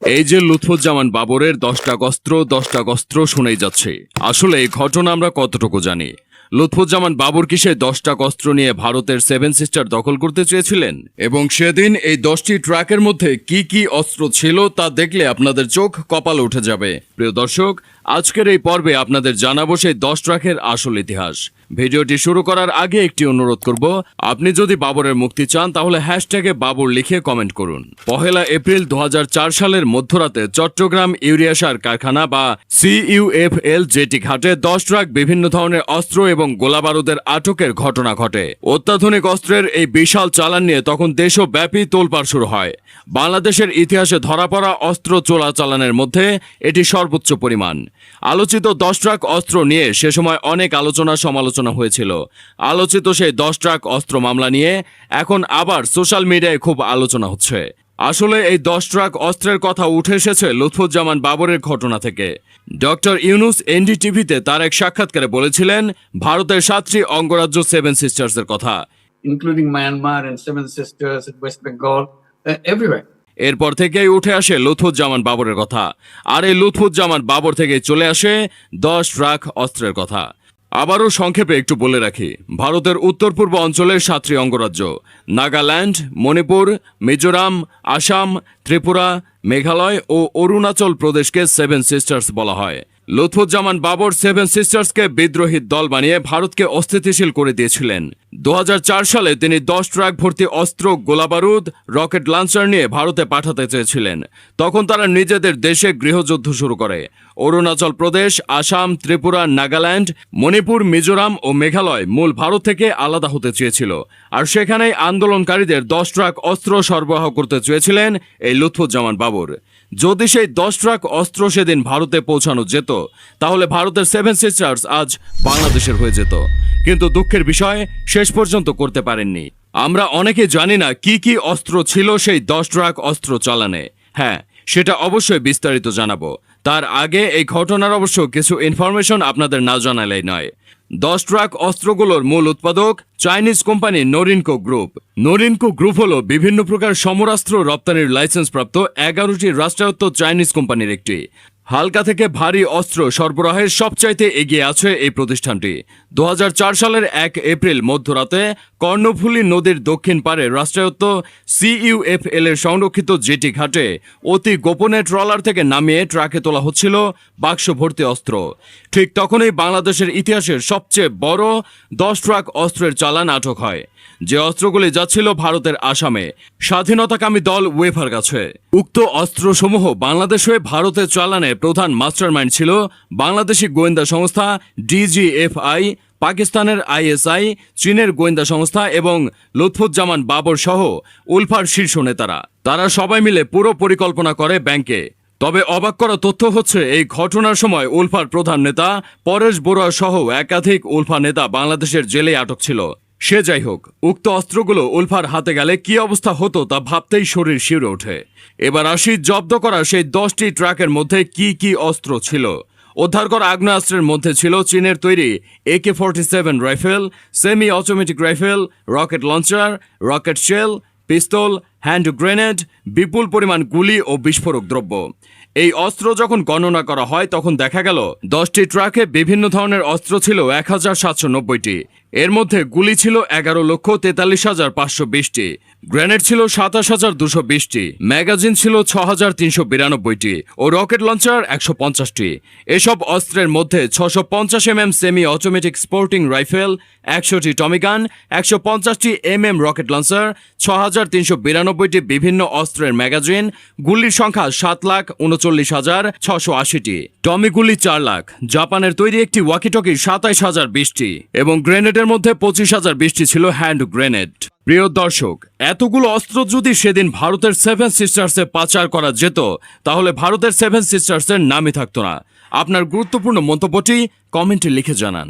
এই যে লুৎফুজ্জামান বাবরের দশটা গস্ত্র দশটা গস্ত্র শুনেই যাচ্ছে। আসলে এই ঘটনা আমরা কতটুকু জানি? লুৎফুজ্জামান বাবর কি সেই দশটা অস্ত্র নিয়ে ভারতের সেভেন সিস্টার দখল করতে চেয়েছিলেন? এবং সেদিন এই দশটি ট্রাকের মধ্যে কি কি অস্ত্র ছিল তা দেখলে আপনাদের চোখ কপাল উঠে যাবে। প্রিয় দর্শক, আজকের এই পর্বে আপনাদের জানাব সেই দশ ট্রাকের আসল ইতিহাস। ভিডিওটি শুরু করার আগে একটি অনুরোধ করব, আপনি যদি বাবরের মুক্তি চান, তাহলে হ্যাশট্যাগে বাবর লিখে কমেন্ট করুন। পহেলা এপ্রিল দু হাজার চার সালের মধ্যরাতে চট্টগ্রাম ইউরিয়া সার কারখানা বা সিইউএফএল জেটি ঘাটে দশ ট্রাক বিভিন্ন ধরনের অস্ত্র এবং গোলাবারুদের আটকের ঘটনা ঘটে। অত্যাধুনিক অস্ত্রের এই বিশাল চালান নিয়ে তখন দেশব্যাপী তোলপাড় শুরু হয়। বাংলাদেশের ইতিহাসে ধরা পড়া অস্ত্র চোরাচালানের মধ্যে এটি সর্বোচ্চ পরিমাণ। আলোচিত দশ ট্রাক অস্ত্র নিয়ে সে সময় অনেক আলোচনা সমালোচনা হয়েছিল। আলোচিত সেই দশ ট্রাক অস্ত্র মামলা নিয়ে এখন আবার সোশ্যাল মিডিয়ায় খুব আলোচনা হচ্ছে। আসলে এই দশ ট্রাক অস্ত্রের কথা উঠে এসেছে লুৎফুজ্জামান বাবরের ঘটনা থেকে। ডক্টর ইউনুস এনডিটিভিতে তার এক সাক্ষাৎকারে বলেছিলেন ভারতের সাতটি অঙ্গরাজ্য সেভেন সিস্টার্সের কথা। Myanmar and Seven Sisters and West Bengal, uh, এরপর থেকেই উঠে আসে লুৎফুজ্জামান বাবরের কথা। আর এই লুৎফুজ্জামান বাবর থেকে চলে আসে দশ ট্রাক অস্ত্রের কথা। আবারও সংক্ষেপে একটু বলে রাখি। ভারতের উত্তর পূর্ব অঞ্চলের সাতটি অঙ্গরাজ্য, নাগাল্যান্ড, মণিপুর, মিজোরাম, আসাম, ত্রিপুরা, মেঘালয় ও অরুণাচল প্রদেশকে সেভেন সিস্টার্স বলা হয়। লুৎফুজ্জামান বাবর সেভেন সিস্টার্সকে বিদ্রোহী দল বানিয়ে ভারতকে অস্থিতিশীল করে দিয়েছিলেন। দু হাজার চার সালে তিনি দশ ট্রাক ভর্তি অস্ত্র, গোলাবারুদ, রকেট লঞ্চার নিয়ে ভারতে পাঠাতে চেয়েছিলেন। তখন তারা নিজেদের দেশে গৃহযুদ্ধ শুরু করে। অরুণাচল প্রদেশ, আসাম, ত্রিপুরা, নাগাল্যান্ড, মণিপুর, মিজোরাম ও মেঘালয় মূল ভারত থেকে আলাদা হতে চেয়েছিল। আর সেখানেই আন্দোলনকারীদের দশ ট্রাক অস্ত্র সরবরাহ করতে চেয়েছিলেন এই লুৎফুজ্জামান বাবর। যদি সেই দশ ট্রাক অস্ত্র সেদিন ভারতে পৌঁছানো যেত, তাহলে ভারতের সেভেন সিস্টার্স আজ বাংলাদেশের হয়ে যেত। কিন্তু দুঃখের বিষয়, শেষ পর্যন্ত করতে পারেননি। আমরা অনেকে জানি না কি কি অস্ত্র ছিল সেই দশ ট্রাক অস্ত্র চালানে। হ্যাঁ সেটা অবশ্যই বিস্তারিত জানাব। তার আগে এই ঘটনার অবশ্য কিছু ইনফরমেশন আপনাদের না জানালেই নয়। দশ ট্রাক অস্ত্রগুলোর মূল উৎপাদক Chinese company Norinco group. Norinco group হল বিভিন্ন প্রকার সমরাস্ত্র রপ্তানির লাইসেন্সপ্রাপ্ত এগারোটি রাষ্ট্রায়ত্ত চাইনিজ কোম্পানির একটি। হালকা থেকে ভারী অস্ত্র সরবরাহের সবচাইতে এগিয়ে আছে এই প্রতিষ্ঠানটি। দু হাজার চার সালের এক এপ্রিল মধ্যরাতে কর্ণফুলী নদীর দক্ষিণ পারে রাষ্ট্রায়ত্ত সিইউএফএল এর সংরক্ষিত জেটি ঘাটে অতি গোপনে ট্রলার থেকে নামিয়ে ট্রাকে তোলা হচ্ছিল বাক্স ভর্তি অস্ত্র। ঠিক তখনই বাংলাদেশের ইতিহাসের সবচেয়ে বড় দশ ট্রাক অস্ত্রের চালান আটক হয়। যে অস্ত্রগুলি যাচ্ছিল ভারতের আসামে। স্বাধীনতাকামী দল ওয়েফার কাছে। উক্ত অস্ত্রসমূহ বাংলাদেশ হয়ে ভারতে চালানে প্রধান মাস্টারমাইন্ড ছিল বাংলাদেশি গোয়েন্দা সংস্থা ডিজিএফআই, পাকিস্তানের আইএসআই, চীনের গোয়েন্দা সংস্থা এবং লুৎফুজ্জামান বাবর সহ উলফার শীর্ষ নেতারা। তারা সবাই মিলে পুরো পরিকল্পনা করে ব্যাংকে। তবে অবাক করা তথ্য হচ্ছে, এই ঘটনার সময় উলফার প্রধান নেতা পরেশ বড়ুয়া সহ একাধিক উলফা নেতা বাংলাদেশের জেলে আটক ছিল। সে যাই হোক, উক্ত অস্ত্রগুলো উলফার হাতে গেলে কি অবস্থা হতো তা ভাবতেই শরীর শিউরে ওঠে। এবার আসি জব্দ করা সেই দশটি ট্রাকের মধ্যে কি কি অস্ত্র ছিল। উদ্ধার করা আগ্নেয়াস্ত্রের মধ্যে ছিল চীনের তৈরি A K forty seven rifle semi automatic rifle, rocket launcher, rocket shell, pistol hand grenade, বিপুল পরিমাণ গুলি ও বিস্ফোরক দ্রব্য। এই অস্ত্র যখন গণনা করা হয়, তখন দেখা গেল, দশটি ট্রাকে বিভিন্ন ধরনের অস্ত্র ছিল এক হাজার সাতশো নব্বইটি। এর মধ্যে গুলি ছিল এগারো লক্ষ তেতাল্লিশ হাজার পাঁচশো বিশটি। গ্রেনেড ছিল সাতাশ হাজার দুশো বিশটি। ম্যাগাজিন ছিল ছ হাজার তিনশো বিরানব্বইটি। ও রকেট লঞ্চার একশো পঞ্চাশটি। এসব অস্ত্রের মধ্যে ছশো পঞ্চাশ M M semi automatic sporting rifle, একশোটি টমিগান একশো পঞ্চাশটি এম এম রকেট লঞ্চার ছ হাজার তিনশো বিরানব্বইটি বিভিন্ন অস্ত্রের ম্যাগাজিন, গুলির সংখ্যা সাত লাখ উনচল্লিশ হাজার ছশো আশিটি। টমি গুলি চার লাখ, জাপানের তৈরি একটি ওয়াকিটকি সাতাইশ হাজার বিশটি এবং গ্রেনেডের মধ্যে পঁচিশ হাজার বিশটি ছিল হ্যান্ড গ্রেনেড। প্রিয় দর্শক, এতগুলো অস্ত্র যদি সেদিন ভারতের সেভেন সিস্টার্সে পাচার করা যেত, তাহলে ভারতের সেভেন সিস্টার্সের নামই থাকতো না। আপনার গুরুত্বপূর্ণ মন্তব্যটি কমেন্টে লিখে জানান।